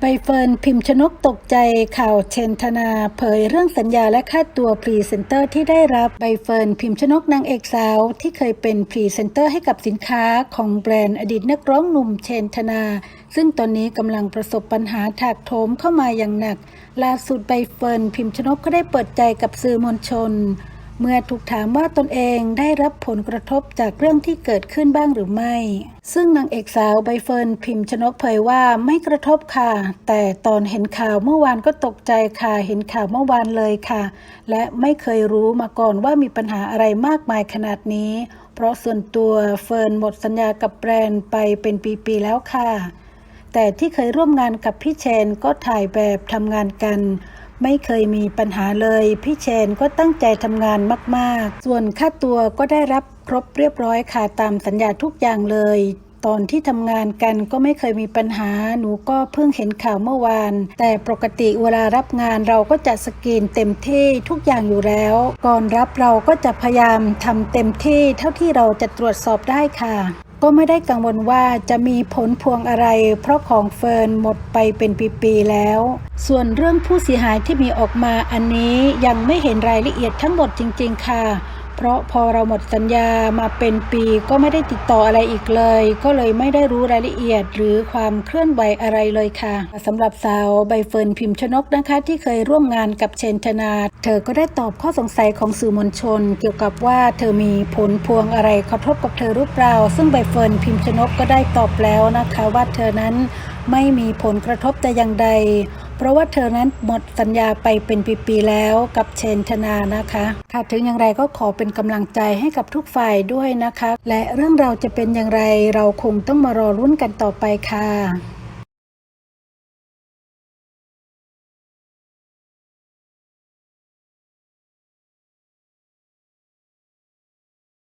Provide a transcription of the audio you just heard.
ใบเฟิร์นพิมพ์ชนกตกใจข่าวเชนธนา เผยเรื่องสัญญาและค่าตัวพรีเซนเตอร์ที่ได้รับใบเฟิร์นพิมพ์ชนกนางเอกสาว ที่เคยเป็นพรีเซนเตอร์ให้กับสินค้าของแบรนด์อดีตนักร้องหนุ่มเชนธนา ซึ่งตอนนี้กำลังประสบปัญหาถากโถมเข้ามาอย่างหนักล่าสุดใบเฟิร์นพิมพ์ชนกก็ได้เปิดใจกับสื่อมวลชน เมื่อถูกถามว่าตนเองได้รับผลกระทบจากเรื่องที่เกิดขึ้นบ้างหรือไม่ ซึ่งนางเอกสาวใบเฟิร์นพิมพ์ชนกเผยว่าไม่กระทบค่ะ แต่ตอนเห็นข่าวเมื่อวานก็ตกใจค่ะ เห็นข่าวเมื่อวานเลยค่ะ และไม่เคยรู้มาก่อนว่ามีปัญหาอะไรมากมายขนาดนี้ เพราะส่วนตัวเฟิร์นหมดสัญญากับแบรนด์ไปเป็นปีๆแล้วค่ะ แต่ที่เคยร่วมงานกับพี่เชนก็ถ่ายแบบทำงานกัน ไม่เคยมีปัญหาเลย พี่เชนก็ตั้งใจทำงานมาก ๆ ส่วนค่าตัวก็ได้รับครบเรียบร้อยค่ะตามสัญญาทุกอย่างเลย ตอนที่ทำงานกันก็ไม่เคยมีปัญหา หนูก็เพิ่งเห็นข่าวเมื่อวาน แต่ปกติเวลารับงานเราก็จะสกรีนเต็มที่ทุกอย่างอยู่แล้ว ก่อนรับเราก็จะพยายามทำเต็มที่เท่าที่เราจะตรวจสอบได้ค่ะ ก็ไม่ได้กังวลว่าจะมีผลพวงอะไร เพราะของเฟิร์นหมดไปเป็นปีๆแล้ว ส่วนเรื่องผู้เสียหายที่มีออกมาอันนี้ยังไม่เห็นรายละเอียดทั้งหมดจริง ๆ ค่ะ เพราะพอเราหมดสัญญามาเป็นปีก็ไม่ได้ติดต่ออะไรอีกเลย ก็เลยไม่ได้รู้รายละเอียด หรือความเคลื่อนไหวอะไรเลยค่ะสำหรับสาวใบเฟิร์นพิมพ์ชนกนะคะที่เคยร่วมงานกับเชนธนา เธอก็ได้ตอบข้อสงสัยของสื่อมวลชน เกี่ยวกับว่าเธอมีผลพวงอะไรกระทบกับเธอหรือเปล่า ซึ่งใบเฟิร์นพิมพ์ชนกก็ได้ตอบแล้วนะคะว่าเธอนั้นไม่มีผลกระทบแต่อย่างใด เพราะว่าเธอนั้นหมดสัญญาไปเป็นปีๆแล้วกับเชนธนานะคะ ค่ะถึงอย่างไรก็ขอเป็นกำลังใจให้กับทุกฝ่ายด้วยนะคะ และเรื่องเราจะเป็นอย่างไรเราคงต้องมารอรุ่นกันต่อไปค่ะ